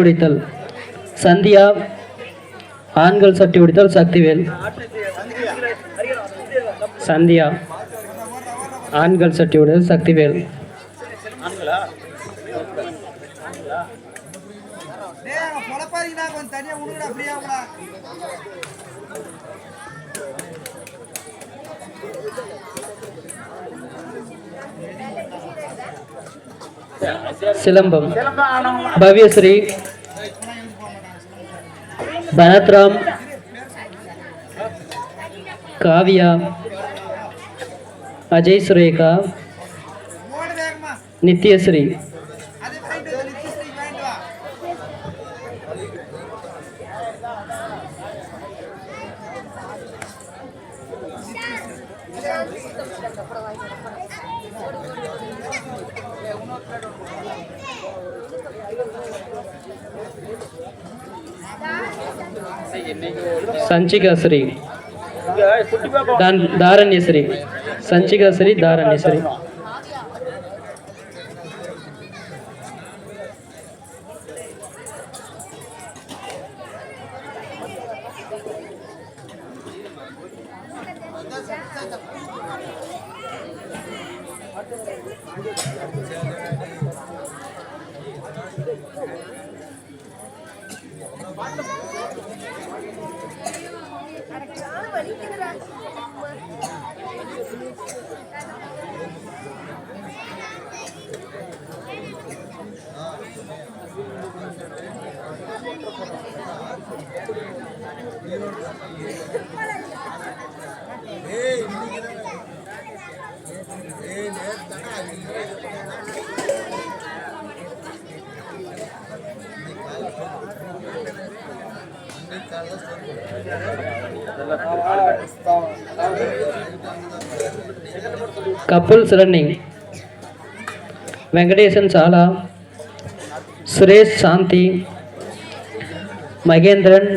உடைத்தல் சந்தியா ஆண்கள் சட்டி உடைத்தல் சக்திவேல். சந்தியா ஆண்கள் சட்டி உடைத்தல் சக்திவேல். பொழப்பாதீங்கடா தனியா silambam. Bhavyasri Bharathram Kavya Ajay Surekha Nithyasri Sanchikasri Daranyasri Sanchikasri Daranyasri Couple running Venkatesan साल सुरेश शांति महेंद्रन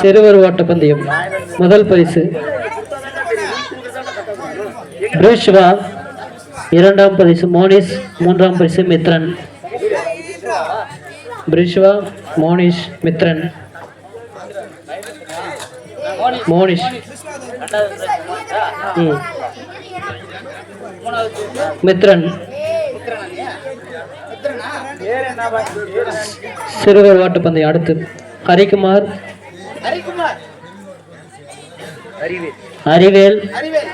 சிறுவர் ஓட்டப்பந்தயம். முதல் பரிசு. பிரிஷ்வா இரண்டாம் பரிசு. மோனிஷ் மூன்றாம் பரிசு மித்ரன். பிரிஷ்வா மோனிஷ் மித்ரன். மோனிஷ். மித்ரன். சிறுவர் ஓட்டப்பந்தயம் அடுத்து. ஹரிகுமார். ஹரிக்குமார் அறிவேல் அறிவேல்.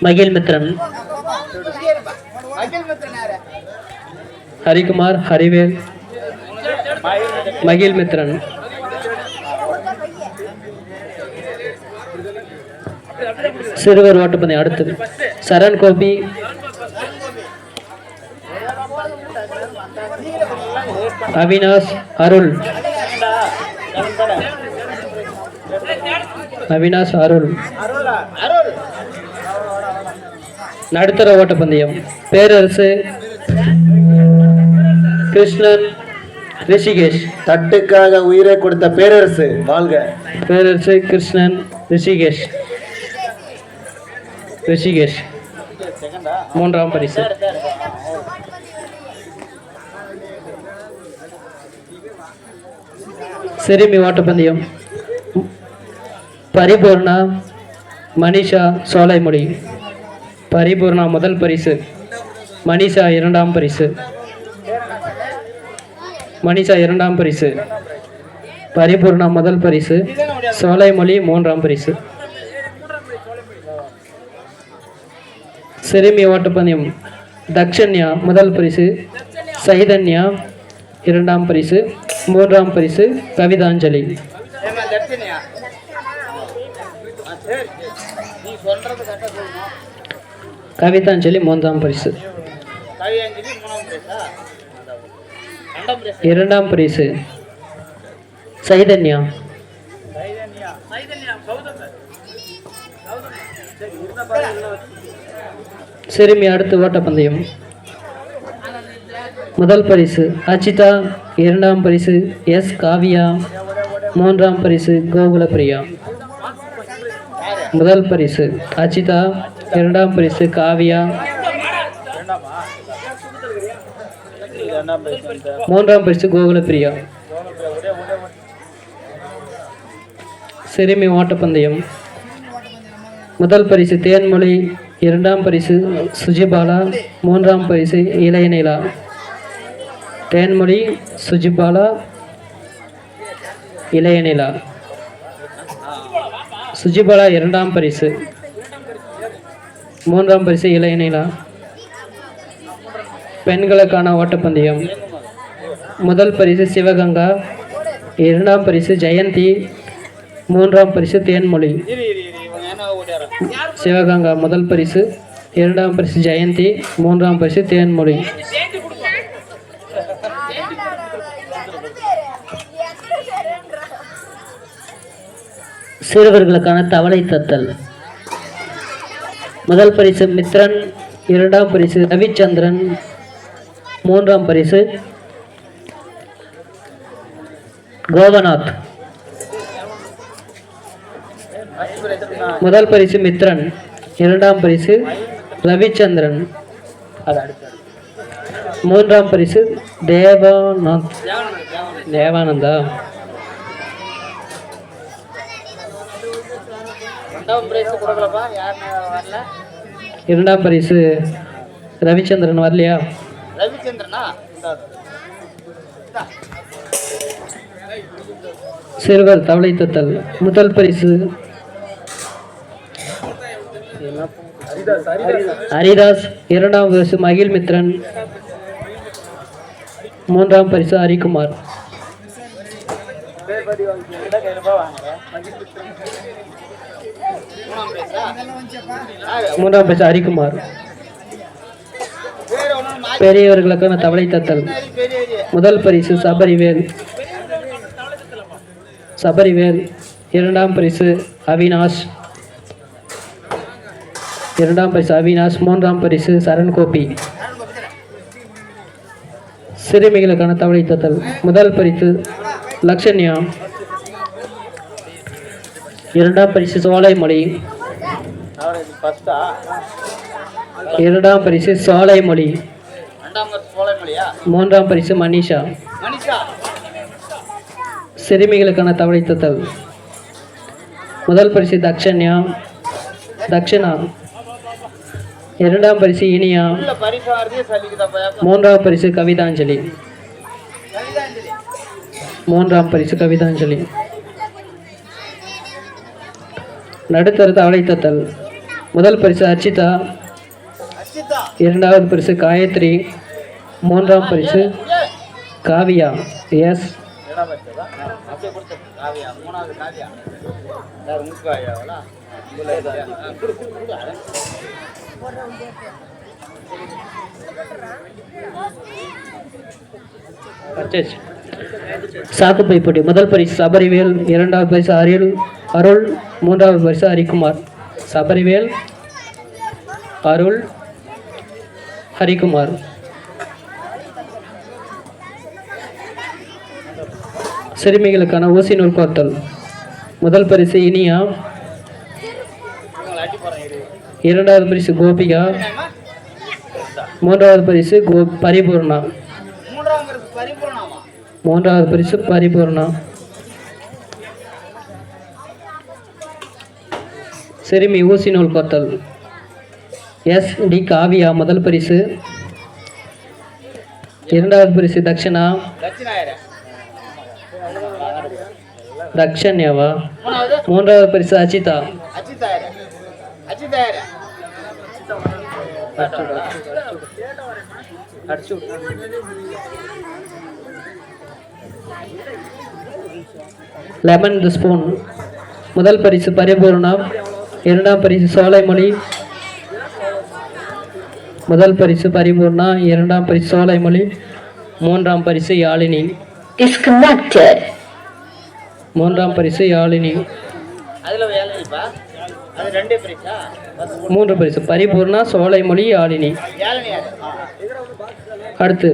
மகிழ் மித்ரன். ஹரிகுமார் ஹரிவேல். மகிழ் மித்ரன். சிறுவர் ஓட்டப்பந்தயம் அடுத்தது. சரண் கோபி. அவினாஷ் அருள். அவினாஷ் அருள். நடுத்தர ஓட்டப்பந்தயம் பேரரசு. கிருஷ்ணன். ரிஷிகேஷ். தட்டுக்காக உயிரை கொடுத்த பேரரசு வாழ்க. பேரரசு கிருஷ்ணன் ரிஷிகேஷ். ரிஷிகேஷ். மூன்றாம் பரிசு. சிறுமி ஓட்டப்பந்தயம் பரிபூர்ணா மனிஷா சோலைமொழி பரிபூர்ணா முதல் பரிசு. மனிஷா இரண்டாம் பரிசு. மனிஷா இரண்டாம் பரிசு. பரிபூர்ணா முதல் பரிசு. சோலைமொழி மூன்றாம் பரிசு. சிறுமி ஓட்டப்பந்தயம் தக்ஷன்யா முதல் பரிசு சைதன்யா இரண்டாம் பரிசு மூன்றாம் பரிசு கவிதாஞ்சலி. கவிதாஞ்சலி மூன்றாம் பரிசு. இரண்டாம் பரிசு சைதன்யா. சைதன்யா சிறுமி அடுத்து ஓட்டப்பந்தயம். முதல் பரிசு அச்சிதா இரண்டாம் பரிசு எஸ் காவியா மூன்றாம் பரிசு கோகுலப்பிரியா. முதல் பரிசு அச்சிதா இரண்டாம் பரிசு காவியா. மூன்றாம் பரிசு கோகுலப்பிரியா. சிறுமி ஓட்டப்பந்தயம். முதல் பரிசு தேன்மொழி இரண்டாம் பரிசு சுஜிபாலா மூன்றாம் பரிசு இளையநிலா. தேன்மொழி சுஜிபாலா இளையநிலா. சுஜிபாலா இரண்டாம் பரிசு. மூன்றாம் பரிசு இளையநிலா. பெண்களுக்கான ஓட்டப்பந்தயம். முதல் பரிசு சிவகங்கா இரண்டாம் பரிசு ஜெயந்தி மூன்றாம் பரிசு தேன்மொழி. சிவகங்கா முதல் பரிசு இரண்டாம் பரிசு ஜெயந்தி மூன்றாம் பரிசு தேன்மொழி. சிறுவர்களுக்கான தவளை தத்தல். முதல் பரிசு மித்ரன் இரண்டாம் பரிசு ரவிச்சந்திரன் மூன்றாம் பரிசு கோபநாத் முதல் பரிசு மித்ரன் இரண்டாம் பரிசு ரவிச்சந்திரன். மூன்றாம் பரிசு தேவானந்த். தேவானந்தா? இரண்டாம் பரிசு ரவிச்சந்திரன் வரலையா? ரவிச்சந்திரனா. சிறுவர் தவளை தத்தல். முதல் பரிசு ஹரிதாஸ் இரண்டாம் பரிசு மகிழ்மித்ரன் மூன்றாம் பரிசு ஹரிகுமார். மூன்றாம் பரிசு ஹரிகுமார். பெரியவர்களுக்கான தவளை தத்தல். முதல் பரிசு சபரிவேல். சபரிவேல். இரண்டாம் பரிசு அவினாஷ். இரண்டாம் பரிசு அவினாஷ் மூன்றாம் பரிசு சரண் கோபி. சிறுமிகளுக்கான தவளை தத்தல். முதல் பரிசு லக்ஷன்யா. இரண்டாம் பரிசு சோலைமொழி. மொழி இரண்டாம் பரிசு சோலைமொழி. மொழி மூன்றாம் பரிசு மனிஷா மனிஷா. சிறுமிகளுக்கான தவளை தத்தல். முதல் பரிசு தக்ஷன்யா. தக்ஷனா. இரண்டாம் பரிசு இனியா. மூன்றாம் பரிசு கவிதாஞ்சலி. மூன்றாம் பரிசு கவிதாஞ்சலி. நடுத்தர தவளை தத்தல் முதல் பரிசு அர்ச்சிதா. இரண்டாவது பரிசு காயத்ரி. மூன்றாம் பரிசு காவியா. எஸ் மூணாவது காவியா பர்ச்சேஸ். சாக்குப்பை போட்டி. முதல் பரிசு சபரிவேல் இரண்டாவது பரிசு அருள் அருள் மூன்றாவது பரிசு ஹரிக்குமார் சபரிவேல் அருள் ஹரிக்குமார் சிறுமிகளுக்கான ஊசி நூல் கோர்த்தல் முதல் பரிசு இனியா இரண்டாவது பரிசு கோபிகா. மூன்றாவது பரிசு கோ பரிபூர்ணா. மூன்றாவது பரிசு பரிபூர்ணா. சிறுமி ஊசி நூல் கோத்தல். எஸ் டி காவியா முதல் பரிசு. இரண்டாவது பரிசு தக்ஷனா. தக்ஷன்யாவா மூன்றாவது பரிசு அச்சிதா லெமன் தி ஸ்பூன் முதல் பரிசு பரிபூர்ணா இரண்டாம் பரிசு சோலைமொழி. முதல் பரிசு பரிபூர்ணா இரண்டாம் பரிசு சோலைமொழி. மூன்றாம் பரிசு யாழினி. மூன்றாம் பரிசு யாழினி. அதுல மூன்று பரிசு பரிபூர்ணா சோலைமொழி யாரு? அடுத்து